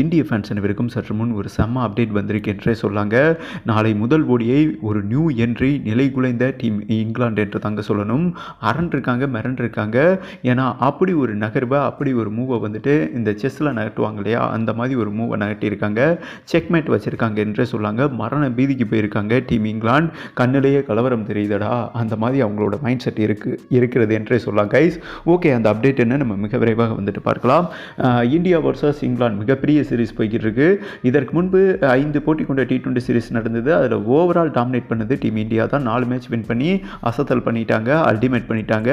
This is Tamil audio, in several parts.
இந்திய ஃபேன்ஸ் அனைவருக்கும் சற்று முன் ஒரு செம்ம அப்டேட் வந்திருக்கு என்றே சொல்லாங்க. நாளை முதல் ஓடியை ஒரு நியூ என்ட்ரி நிலை குலைந்த டீம் இங்கிலாந்து என்று தாங்க சொல்லணும். அரண்டிருக்காங்க மிரண்டிருக்காங்க. ஏன்னா அப்படி ஒரு நகர்வை அப்படி ஒரு மூவை வந்துட்டு இந்த செஸ்ஸில் நகட்டுவாங்க இல்லையா? அந்த மாதிரி ஒரு மூவை நகட்டியிருக்காங்க செக்மேட் வச்சுருக்காங்க என்றே சொல்லாங்க. மரண பீதிக்கு போயிருக்காங்க டீம் இங்கிலாந்து. கண்ணிலேயே கலவரம் தெரியுதடா. அந்த மாதிரி அவங்களோட மைண்ட் செட் இருக்கு இருக்கிறது என்றே சொல்லலாம் கைஸ் ஓகே அந்த அப்டேட் என்ன? நம்ம மிக விரைவாக வந்துட்டு பார்க்கலாம். India versus England. மிகப்பெரிய சீரிஸ் போய்கிட்டு இருக்கு இதற்கு முன்பு ஐந்து போட்டி கொண்ட டி டுவெண்ட்டி சீரிஸ் நடந்தது. அதில் ஓவரால் டாமினேட் பண்ணது டீம் இந்தியா தான். நாலு மேட்ச் வின் பண்ணி அசத்தல் பண்ணிட்டாங்க அல்டிமேட் பண்ணிட்டாங்க.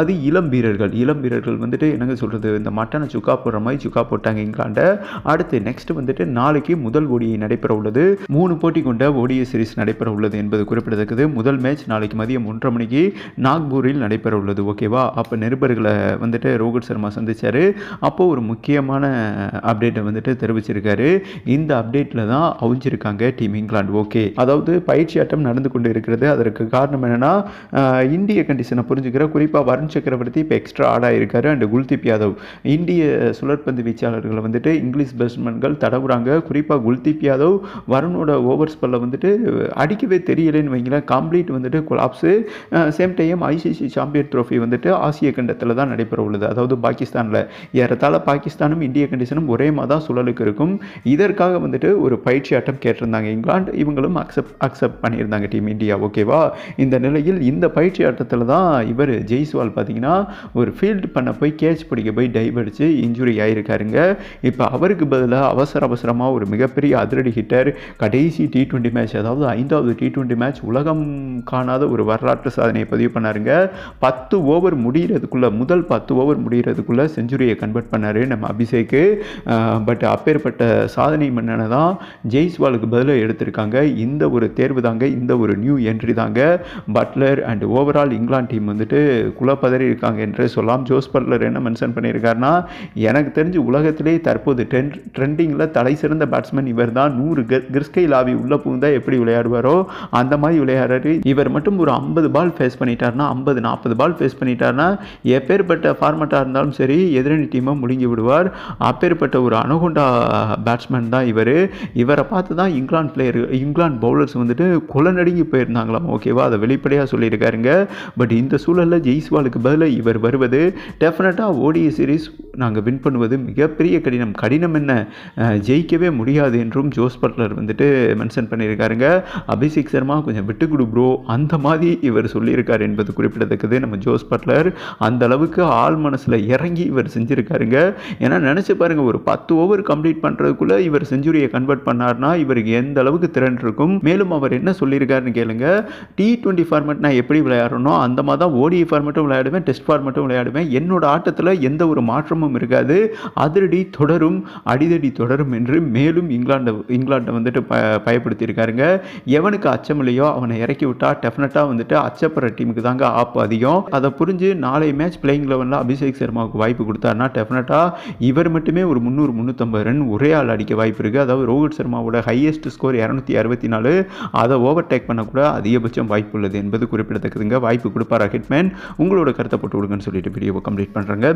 அது இளம் வீரர்கள். இளம் வீரர்கள் வந்துட்டு என்னங்க சொல்கிறது இந்த மட்டனை சுக்கா போடுற மாதிரி சுக்கா போட்டாங்க இங்கிலாண்டை அடுத்து நெக்ஸ்ட் வந்துட்டு நாளைக்கு முதல் ஓடியை நடைபெற உள்ளது. மூணு போட்டி கொண்ட ஓடிய சீரிஸ் நடைபெற உள்ளது என்பது குறிப்பிடத்தக்கது. முதல் மேட்ச் நாளைக்கு மதியம் ஒன்றரை மணிக்கு நாக்பூரில் நடைபெற உள்ளது. ஓகேவா அப்போ நிருபர்களை வந்துட்டு ரோஹித் சர்மா சந்திச்சாரு. அப்போது ஒரு முக்கியமான அப்டேட் அப்டேட்டை வந்துட்டு தெரிவிச்சிருக்காரு. இந்த அப்டேட்டில் தான் அவிஞ்சிருக்காங்க டீம் இங்கிலாந்து ஓகே அதாவது பயிற்சி ஆட்டம் நடந்து கொண்டு இருக்கிறது. அதற்கு காரணம் என்னென்னா இந்திய கண்டிஷனை புரிஞ்சுக்கிற குறிப்பாக வருண் சக்கரவர்த்தி இப்போ எக்ஸ்ட்ரா ஆடாக ஆயிருக்காரு. அண்ட் குல்தீப் யாதவ் இந்திய சுழற்பந்து வீச்சாளர்களை வந்துட்டு இங்கிலீஷ் பேட்ஸ்மேன்கள் தடவுறாங்க. குறிப்பாக குல்தீப் யாதவ் வருணோட ஓவர் ஸ்பெல்ல வந்துட்டு அடிக்கவே தெரியலன்னு வைங்களேன். கம்ப்ளீட் வந்துட்டு collapse same time ICC champion trophy வந்துட்டு ஆசிய கண்டத்தில் தான் நடைபெற உள்ளது அதாவது பாகிஸ்தானில். ஏறத்தாழ பாகிஸ்தானும் இந்திய கண்டிஷனும் ஒரே மாதிரி தான் சுழலுக்கு இருக்கும். இதற்காக வந்துட்டு ஒரு பயிற்சி ஆட்டம் கேட்டிருந்தாங்க. இங்கிலாந்து இவங்களும் அக்செப்ட் அக்செப்ட் பண்ணியிருந்தாங்க டீம் இந்தியா ஓகேவா இந்த நிலையில் இந்த பயிற்சி ஆட்டத்தில் தான் இவர் ஜெய்ஸ்வால் பார்த்தீங்கன்னா ஒரு ஃபீல்டு பண்ண போய் கேட்ச் பிடிக்க போய் டைவ் அடித்து இன்ஜுரி ஆகியிருக்காருங்க இப்போ அவருக்கு பதிலாக அவசர அவசரமாக ஒரு மிகப்பெரிய அதிரடி ஹிட்டர் கடைசி டி ட்வெண்ட்டி மேட்ச் அதாவது ஐந்தாவது டி டுவெண்ட்டி மேட்ச் உலகம் காணாத ஒரு வரலாற்று சாதனையை பதிவு பண்ணாருங்க. பத்து ஓவர் முடிகிறதுக்குள்ளே முதல் பத்து ஓவர் முடிகிறதுக்குள்ளே செஞ்சுரியை கன்வெர்ட் பண்ணார் நம்ம அபிஷேக்கு. பட் அப்பேற்பட்ட சாதனை மன்னனை தான் ஜெய்ஸ்வாலுக்கு பதிலாக எடுத்திருக்காங்க. இந்த ஒரு தேர்வு தாங்க இந்த ஒரு நியூ என்ட்ரி தாங்க. Buttler and overall England team வந்துட்டு குலப்பதறி இருக்காங்க என்றே சொல்லலாம் ஜோஸ் பட்லர் என்ன மென்ஷன் பண்ணியிருக்காருன்னா எனக்கு தெரிஞ்சு உலகத்திலே தற்போது ட்ரெண்ட் ட்ரெண்டிங்கில் தலை சிறந்த பேட்ஸ்மேன் இவர் தான். நூறு கிறிஸ்கை லாவி உள்ளே புகுந்தால் எப்படி விளையாடுவாரோ அந்த மாதிரி விளையாடுறாரு. இவர் மட்டும் ஒரு ஐம்பது பால் ஃபேஸ் பண்ணிட்டார்னா ஐம்பது நாற்பது பால் ஃபேஸ் பண்ணிட்டார்னா எப்பேற்பட்ட ஃபார்மட்டாக இருந்தாலும் சரி எதிரணி டீமை முழுங்கி விடுவார். அப்பேற்பட்ட ஒரு அணுகுண்டா பேட்ஸ்மேன் தான் இவர். இவரை பார்த்து தான் இங்கிலாந்து பிளேயர் இங்கிலாந்து பவுலர்ஸ் வந்துட்டு கொலை நடுங்கி போயிருந்தாங்களாம் ஓகேவா அதை வெளிப்படையாக சொல்லியிருக்காருங்க. பட் இந்த சூழலில் ஜெய்ஸ்வாலுக்கு பதிலாக இவர் வருவது டெஃபினட்டாக ஓடிய சீரிஸ் நாங்கள் வின் பண்ணுவது மிகப்பெரிய கடினம். கடினம் என்ன? ஜெயிக்கவே முடியாது என்றும் ஜோஸ் பட்லர் வந்துட்டு மென்ஷன் பண்ணியிருக்காருங்க. அபிஷேக் சர்மா கொஞ்சம் விட்டு கொடு ப்ரோ அந்த மாதிரி இவர் சொல்லியிருக்காரு என்பது குறிப்பிடத்தக்கது நம்ம ஜோஸ் பட்லர். அந்த அளவுக்கு ஆள் மனசில் இறங்கி இவர் செஞ்சுருக்காருங்க. ஏன்னா நினச்சி பாருங்க ஒரு பத்து ஓவர் கம்ப்ளீட் பண்ணுறதுக்குள்ளே இவர் செஞ்சுரியை கன்வெர்ட் பண்ணார்னா இவருக்கு எந்த அளவுக்கு திறன் இருக்கும்? மேலும் அவர் என்ன சொல்லியிருக்காருன்னு கேளுங்க. டி டுவெண்ட்டி ஃபார்மேட் நான் எப்படி விளையாடணும் அந்த மாதிரி தான் ஓடி ஃபார்மேட்டும் விளையாடுவேன் டெஸ்ட் ஃபார்மேட்டும் விளையாடுவேன். என்னோட ஆட்டத்தில் எந்த ஒரு மாற்றமும் இருக்காது. அதிரடி தொடரும் அடிதடி தொடரும் என்று மேலும் இங்கிலாண்டை இங்கிலாண்டை வந்துட்டு ப பயப்படுத்தியிருக்காருங்க. எவனுக்கு அச்சம் இல்லையோ அவனை இறக்கி விட்டால் டெஃபினட்டாக வந்துட்டு அச்சப்படுற டீமுக்கு தாங்க ஆப் அதிகம். அதை புரிஞ்சு நாளை மேட்ச் பிளேயிங் லெவனில் அபிஷேக் சர்மாவுக்கு வாய்ப்பு கொடுத்தாருன்னா டெஃபினட்டாக இவர் மட்டுமே ஒரு முந்நூறு முந்நூற்றம்பது ரன் ஒரே ஆள் அடிக்க வாய்ப்பு இருக்குது அதாவது ரோஹித் சர்மாவோட ஹையஸ்ட் ஸ்கோர் இரநூத்தி அறுபத்தி நாலு. அதை ஓவர் டேக் பண்ணக்கூட அதிகபட்சம் வாய்ப்பு உள்ளது என்பது குறிப்பிடத்தக்கதுங்க. வாய்ப்பு கொடுப்பாரா ஹிட்மேன் உங்களோட கருத்தை போட்டு விடுங்கன்னு சொல்லிட்டு வீடியோவை கம்ப்ளீட் பண்ணுறாங்க